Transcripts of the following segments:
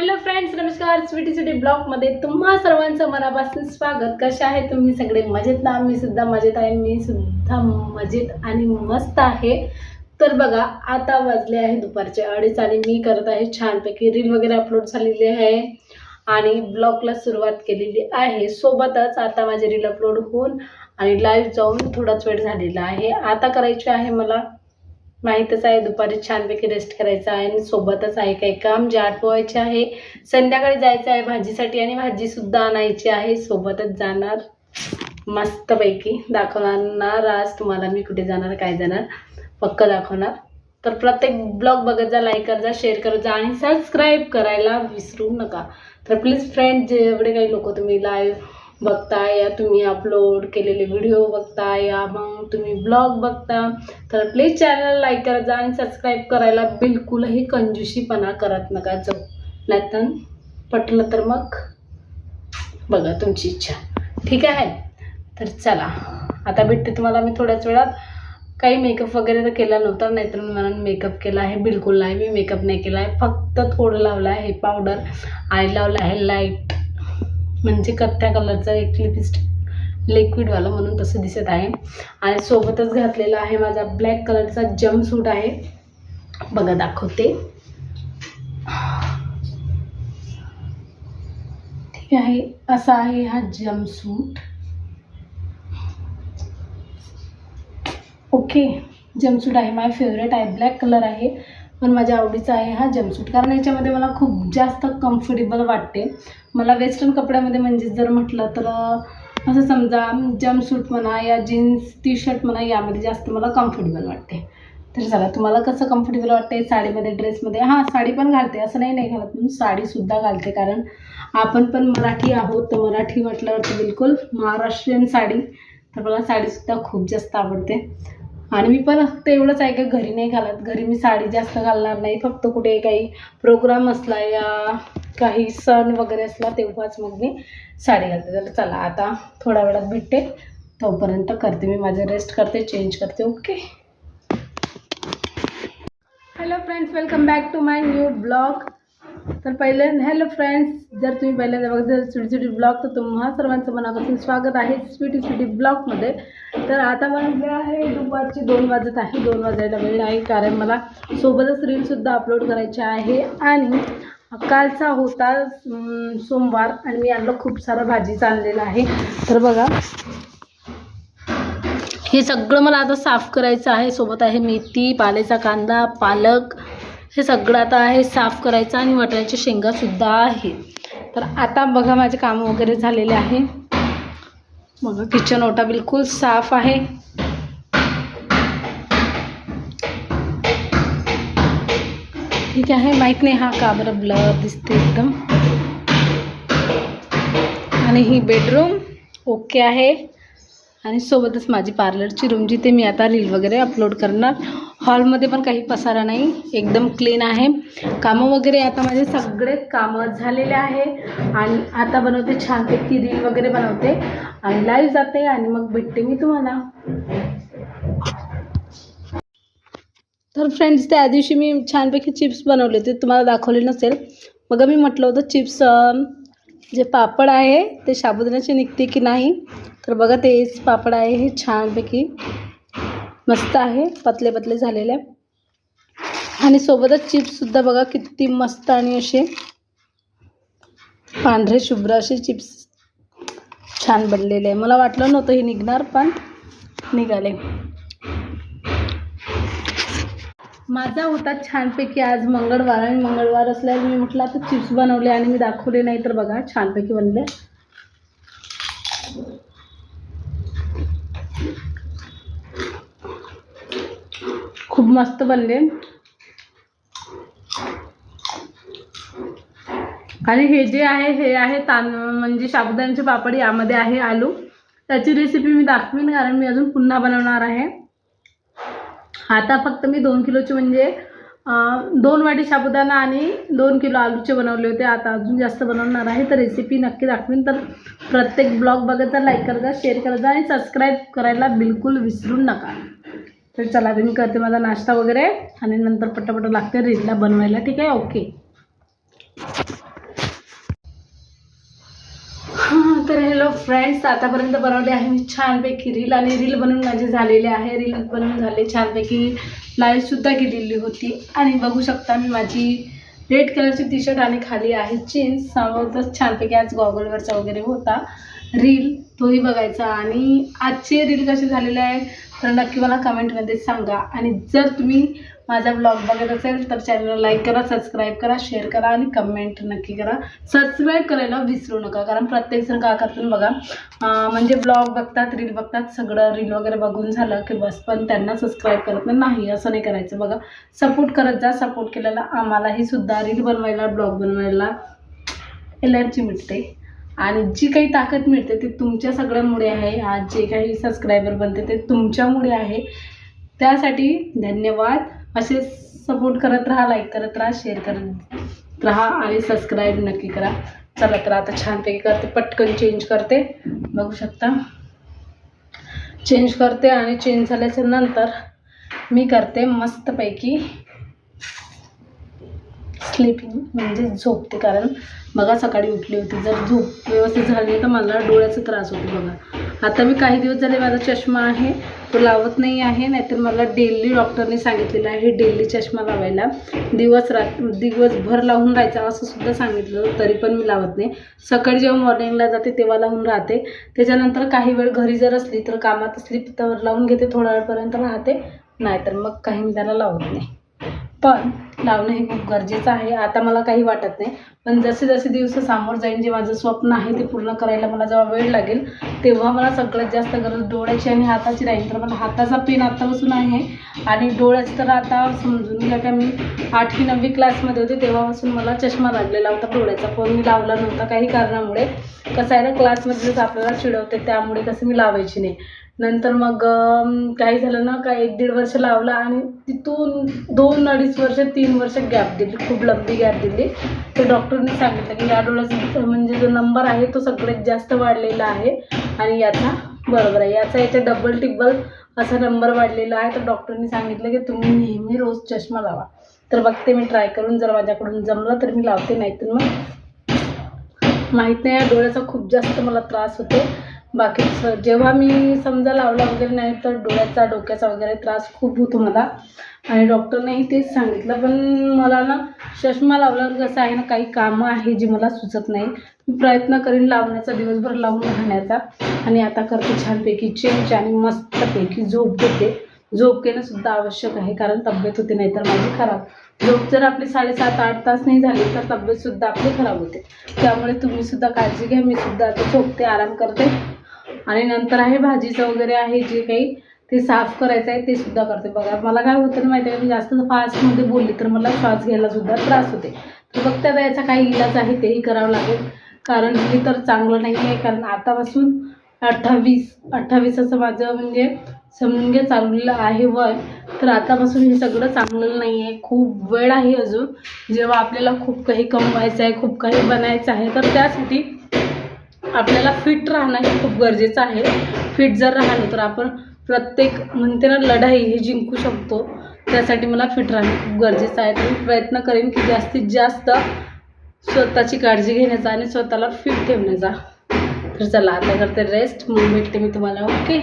Hello friends नमस्कार. Sweety city ब्लॉगमध्ये तुम्हा सर्वांचं मनापासून स्वागत. कसे आहे तुम्ही? सगळे मजेत ना? मी सुद्धा मजेत आहे. मी सुद्धा मजेत आणि मस्त आहे. तर बघा आता वाजले आहे दुपारचे अडीच आणि मी करत आहे छानपैकी रील वगैरे अपलोड झालेली आहे आणि ब्लॉगला सुरुवात केलेली आहे. सोबतच आता माझे रील अपलोड होऊन आणि लाईव्ह जाऊन थोडाच वेळ झालेला आहे. आता करायची आहे मला माहीतच आहे दुपारी छानपैकी रेस्ट करायचा आहे आणि सोबतच आहे काही काम. जे आठवायचे आहे. संध्याकाळी जायचं आहे भाजीसाठी आणि भाजीसुद्धा आणायची आहे. सोबतच जाणार. मस्तपैकी दाखवणार आज तुम्हाला मी कुठे जाणार काय जाणार पक्क दाखवणार. तर प्रत्येक ब्लॉग बघत जा लाईक करत जा शेअर करत जा आणि सबस्क्राईब करायला विसरू नका. तर प्लीज फ्रेंड जेवढे काही लोक तुम्ही लाईव्ह बघता या तुम्ही अपलोड केलेले व्हिडिओ बघता या मग तुम्ही ब्लॉग बघता. तर प्लीज चॅनल लाईक करत जा आणि सबस्क्राईब करायला बिलकुलही कंजूशीपणा करत नका. जाऊ नाहीतर पटलं तर मग बघा तुमची इच्छा. ठीक आहे? तर चला. आता भेटते तुम्हाला मी थोड्याच वेळात. काही मेकअप वगैरे तर केला नव्हता नाहीतर मी म्हणून मेकअप केला आहे. बिलकुल नाही मी मेकअप नाही केला आहे. फक्त थोडं लावलं आहे पावडर आय लावलं आहे लाइट म्हणजे कथ्या कलरचं एक लिपस्टिक लिक्विडवालं म्हणून तसं दिसत आहे. आणि सोबतच घातलेला आहे माझा ब्लॅक कलरचा जम्पसूट आहे. बघा दाखवते. ठीक आहे असा आहे हा जम्पसूट ओके जम्पसूट आहे माय फेवरेट आहे ब्लॅक कलर आहे. पण माझ्या आवडीचा आहे हा जम्पसूट कारण याच्यामध्ये मला खूप जास्त कम्फर्टेबल वाटते. मला वेस्टर्न कपड्यामध्ये म्हणजे जर म्हटलं तर असं समजा जम्पसूट म्हणा या जीन्स टी शर्ट म्हणा यामध्ये जास्त मला कम्फर्टेबल वाटते. तर चला तुम्हाला कसं कम्फर्टेबल वाटते साडीमध्ये ड्रेसमध्ये हां साडी पण घालते. असं नाही नाही घालत म्हणून साडीसुद्धा घालते. कारण आपण पण मराठी आहोत तर मराठी म्हटल्यावरती बिलकुल महाराष्ट्रीयन साडी. तर मला साडीसुद्धा खूप जास्त आवडते. आणि मी पण फक्त एवढंच आहे का घरी नाही घालत. घरी मी साडी जास्त घालणार नाही. फक्त कुठे काही प्रोग्राम असला या काही सण वगैरे असला तेव्हाच मग मी साडी घालते. तर चला आता थोड्या वेळात भेटते. तोपर्यंत करते मी माझं रेस्ट करते चेंज करते okay hello friends welcome back to my new blog तर पहिल्यांदा हॅलो फ्रेंड्स जर तुम्ही पहिल्यांदा बघा स्वीट स्वीटी ब्लॉग तर तुम्हा सर्वांचं मनापासून स्वागत आहे स्वीटी स्वीटी ब्लॉगमध्ये तर आता वाजले आहे दुपारचे दोन वाजत आहे. दोन वाजायला वेळ आहे कारण मला सोबतच रीलसुद्धा अपलोड करायचे आहे. आणि कालचा होता सोमवार आणि मी आणलं खूप सारं भाजी आणलेलं आहे. तर बघा हे सगळं मला आता साफ करायचं आहे. सोबत आहे मेथी पालेचा कांदा पालक हे सगळं आता आहे साफ करायचं आणि वाटाण्याच्या शेंगासुद्धा आहे तर आता बघा माझे काम वगैरे झालेले आहे. बघा किचन ओटा बिलकुल साफ आहे. ठीक आहे माहीत नाही हा का बरं ब्लर दिसते एकदम. आणि ही बेडरूम ओके आहे. आणि सोबतच माझी पार्लरची रूम जिथे मी आता रील वगैरे अपलोड करणार. हॉलमध्ये पण काही पसारा नाही एकदम क्लीन आहे. कामं वगैरे आता माझे सगळेच कामं झालेले आहे. आणि आता बनवते छानपैकी रील वगैरे बनवते. आणि लाईव्ह जाते आणि मग भेटते मी तुम्हाला. तर फ्रेंड्स त्या दिवशी मी छानपैकी चिप्स बनवले होते. तुम्हाला दाखवले नसेल. मग मी म्हटलं होतं चिप्स जे पापड आहे ते साबुदाण्याचे निघते की नाही? तर बघा तेच पापड आहे हे छानपैकी मस्त आहे पतले पतले झालेले आणि सोबतच चिप्ससुद्धा बघा किती मस्त आणि असे पांढरे शुभ्र असे चिप्स छान बनलेले आहे. मला वाटलं नव्हतं हे निघणार पण निघाले. माझा होता छानपैकी आज मंगळवार आणि मंगळवार असल्यावर मी म्हटलं आता चिप्स बनवले आणि मी दाखवले नाही तर बघा छानपैकी बनले. खूप मस्त बनले. आणि हे जे आहे हे आहे तान म्हणजे साबुदाण्याची पापड यामध्ये आहे आलू. त्याची रेसिपी मी दाखवीन कारण मी अजून पुन्हा बनवणार आहे. आता फक्त मी दोन किलोचे म्हणजे दोन वाटी साबुदाणा आणि दोन किलो आलूचे बनवले होते. आता अजून जास्त बनवणार आहे तर रेसिपी नक्की दाखवीन. तर प्रत्येक ब्लॉग बघत जा लाईक करत जा शेअर करत जा आणि सबस्क्राईब करायला बिलकुल विसरू नका. तर चला मी करते माझा नाश्ता वगैरे आणि नंतर पटापट लागते रीलला बनवायला. ठीक आहे? ओके तर हॅलो फ्रेंड्स आतापर्यंत बनवले आहे मी छानपैकी रील आणि रील बनवून माझे झालेले आहे. रील बनवून झाले छानपैकी लाईव्हसुद्धा केलेली होती. आणि बघू शकता मी माझी रेड कलरची टी शर्ट आणि खाली आहे जीन्स समोरच छानपैकी आज गॉगलवरचा वगैरे होता. रील तोही बघायचा. आणि आजचे रील कसे झालेले आहे तर नक्की मला कमेंटमध्ये सांगा. आणि जर तुम्ही माझा ब्लॉग बघत असेल तर चॅनलला लाईक करा सबस्क्राईब करा शेअर करा आणि कमेंट नक्की करा. सबस्क्राईब करायला विसरू नका कारण प्रत्येकजण का करतून बघा? म्हणजे ब्लॉग बघतात रील बघतात सगळं रील वगैरे बघून झालं की बस पण त्यांना सबस्क्राईब करत नाही. असं नाही करायचं बघा. सपोर्ट करत जा सपोर्ट केलेला आम्हालाही सुद्धा रील बनवायला ब्लॉग बनवायला एलर्जी मिळते आणि जी काही ताकद मिळते ती तुमच्या सगळ्यांमुळे आहे. आज जे काही सबस्क्रायबर बनते ते तुमच्यामुळे आहे. त्यासाठी धन्यवाद. असे सपोर्ट करत राहा लाईक करत राहा शेअर करत राहा आणि सबस्क्राईब नक्की करा. चला तर आता छानपैकी करते. पटकन चेंज करते. बघू शकता. चेंज करते आणि चेंज झाल्याच्यानंतर मी करते मस्तपैकी. स्लीपिंग म्हणजे झोपते. कारण बघा सकाळी उठली होती. जर झोप व्यवस्थित झाली तर मला डोळ्याचा त्रास होतो बघा. आता मी काही दिवस झाले माझा चष्मा आहे तो लावत नाही आहे नाहीतर मला डेली डॉक्टरने सांगितलेलं आहे डेली चष्मा लावायला. दिवस रा दिवसभर लावून राहायचा असं सुद्धा सांगितलं तरी पण मी लावत नाही. सकाळी जेव्हा मॉर्निंगला जाते तेव्हा लावून राहते. त्याच्यानंतर काही वेळ घरी जर असली तर कामात असली तर लावून घेते थोड्या वेळपर्यंत राहते. नाहीतर मग काही मी त्याला लावत नाही. पण लावणं हे खूप गरजेचं आहे. आता मला काही वाटत नाही. पण जसे जसे दिवस सामोर जाईन जे माझं स्वप्न आहे ते पूर्ण करायला मला जेव्हा वेळ लागेल तेव्हा मला सगळ्यात जास्त गरज डोळ्याची आणि हाताची राहील तर मला हाताचा पेन आत्तापासून आहे आणि डोळ्याचं तर आता समजून घ्या का मी आठवी नववी क्लासमध्ये होते तेव्हापासून मला चष्मा लागलेला होता डोळ्याचा. पण मी लावला नव्हता काही कारणामुळे. कसं आहे ना क्लासमध्ये जसं आपल्याला चिडवते त्यामुळे कसं मी लावायची नाही. नंतर मग काही झालं ना का एक दीड वर्ष लावला आणि तिथून दोन अडीच वर्ष तीन वर्ष गॅप दिली खूप लंबी गॅप दिली. तर डॉक्टरने सांगितलं की या डोळ्याचा म्हणजे जो नंबर आहे तो सगळ्यात जास्त वाढलेला आहे आणि याचा बरोबर आहे. याचा याच्या डबल टिब्बल असा नंबर वाढलेला आहे. तर डॉक्टरने सांगितलं की तुम्ही नेहमी रोज चष्मा लावा. तर बघते मी ट्राय करून जर माझ्याकडून जमलं तर मी लावते नाही तर मग माहीत नाही या डोळ्याचा खूप जास्त मला त्रास होतो. बाकी जेव्हा मी समजा लावला वगैरे नाही तर डोळ्याचा डोक्याचा वगैरे त्रास खूप होतो मला. आणि डॉक्टरनेही तेच सांगितलं पण मला ना चष्मा लावल्यावर कसं आहे ना काही कामं आहे जी मला सुचत नाही. मी प्रयत्न करीन लावण्याचा दिवसभर लावून राहण्याचा. आणि आता करते छानपैकी चेंज आणि मस्तपैकी झोप घेते. झोप घेणं सुद्धा आवश्यक आहे कारण तब्येत होते नाही तर माझी खराब. झोप जर आपली साडेसात आठ तास नाही झाली तर तब्येतसुद्धा आपली खराब होते. त्यामुळे तुम्हीसुद्धा काळजी घ्या मी सुद्धा आता झोपते आराम करते. आणि नंतर आहे भाजीचं वगैरे आहे जे काही ते साफ करायचं आहे ते सुद्धा करते. बघा मला काय होतं ना माहिती आहे मी जास्त फास्टमध्ये बोलली तर मला श्वास घ्यायला सुद्धा त्रास होते. तर फक्त आता याचा काही इलाज आहे तेही करावं लागेल. कारण हे तर चांगलं नाही आहे. कारण आतापासून अठ्ठावीस अठ्ठावीसाचं माझं म्हणजे समजून घ्या चाललेलं आहे वय. तर आतापासून हे सगळं चांगलं नाही आहे. खूप वेळ आहे अजून. जेव्हा आपल्याला खूप काही कमवायचं आहे खूप काही बनायचं आहे तर त्यासाठी आपल्याला फिट राहणं हे खूप गरजेचं आहे. फिट जर राहिलं तर आपण प्रत्येक म्हणते ना लढाई हे जिंकू शकतो. त्यासाठी मला फिट राहणं खूप गरजेचं आहे. तर मी प्रयत्न करेन की जास्तीत जास्त स्वतःची काळजी घेण्याचा आणि स्वतःला फिट ठेवण्याचा. तर चला आता करते रेस्ट मग भेटते मी तुम्हाला ओके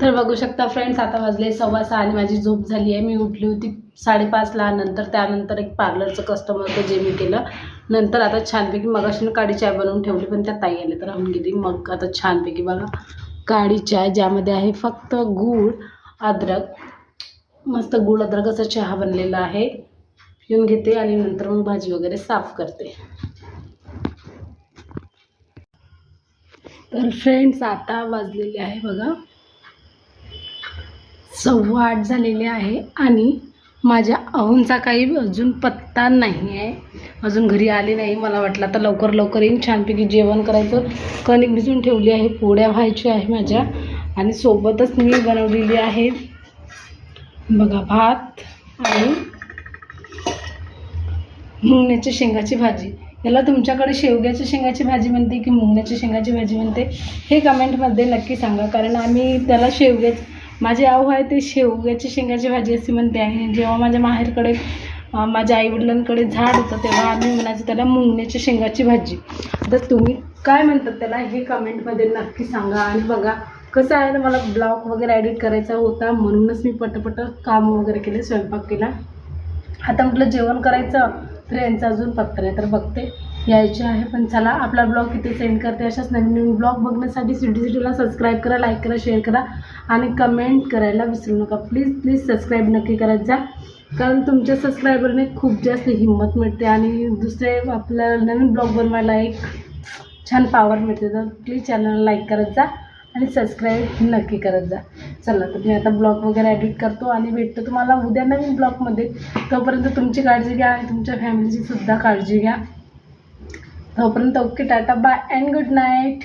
तर बघू शकता फ्रेंड्स आता वाजले सव्वा सहा आणि माझी झोप झाली आहे. मी उठली होती साडेपाचला नंतर त्यानंतर एक पार्लरचं कस्टमर होतं जे मी केलं. नंतर आता छानपैकी मगाशी काळी चाय बनवून ठेवली पण त्या ताई आले तर राहून गेली. मग आता छानपैकी बघा काळी चाय ज्यामध्ये आहे फक्त गूळ अद्रक. मस्त गूळ अद्रकाचा चहा बनलेला आहे. पिऊन घेते आणि नंतर मग भाजी वगैरे साफ करते. तर फ्रेंड्स आता वाजलेले आहे बघा. सव्वा आठ झालेले आहे आणि माझ्या अहूनचा काही अजून पत्ता नाही आहे. अजून घरी आले नाही मला वाटलं आता लवकर लवकर येईन. छानपैकी जेवण करायचं. कणिक भिजून ठेवली आहे पोळ्या व्हायच्या आहे माझ्या. आणि सोबतच मी बनवलेली आहे. बघा भात आणि मुंगण्याच्या शेंगाची भाजी. याला तुमच्याकडे शेवग्याच्या शेंगाची भाजी म्हणते की मुंगण्याच्या शेंगाची भाजी म्हणते? हे कमेंटमध्ये नक्की सांगा. कारण आम्ही त्याला शेवग्याचं माझी आव आहे ते शेवग्याची शेंगाची भाजी अशी म्हणते आणि जेव्हा माझ्या माहेरकडे माझ्या आईवडिलांकडे झाड होतं तेव्हा आम्ही म्हणायचो त्याला मुंगण्याच्या शेंगाची भाजी. आता तुम्ही काय म्हणतात त्याला हे कमेंटमध्ये नक्की सांगा आणि बघा कसं आहे ना मला ब्लॉग वगैरे एडिट करायचा होता म्हणूनच मी पटपट काम वगैरे केले स्वयंपाक केला. आता म्हटलं जेवण करायचं तर यांचा अजून पत्ता नाही तर बघते. यायचे आहे. पण चला आपला ब्लॉग इथे सेंड करते. अशाच नवीन नवीन ब्लॉग बघण्यासाठी सिटी सिटीला सबस्क्राईब करा लाईक करा शेअर करा आणि कमेंट करायला विसरू नका. प्लीज प्लीज सबस्क्राईब नक्की करत जा. कारण तुमच्या सबस्क्रायबरने खूप जास्त हिंमत मिळते आणि दुसरे आपल्याला नवीन ब्लॉग बनवायला एक छान पॉवर मिळते. तर प्लीज चॅनलला लाईक करत जा आणि सबस्क्राईब नक्की करत जा. चला तर मी आता ब्लॉग वगैरे एडिट करतो आणि भेटतो तुम्हाला उद्या नवीन ब्लॉगमध्ये. तोपर्यंत तुमची काळजी घ्या आणि तुमच्या फॅमिलीची सुद्धा काळजी घ्या. तोपर्यंत okay ta-ta bye and good night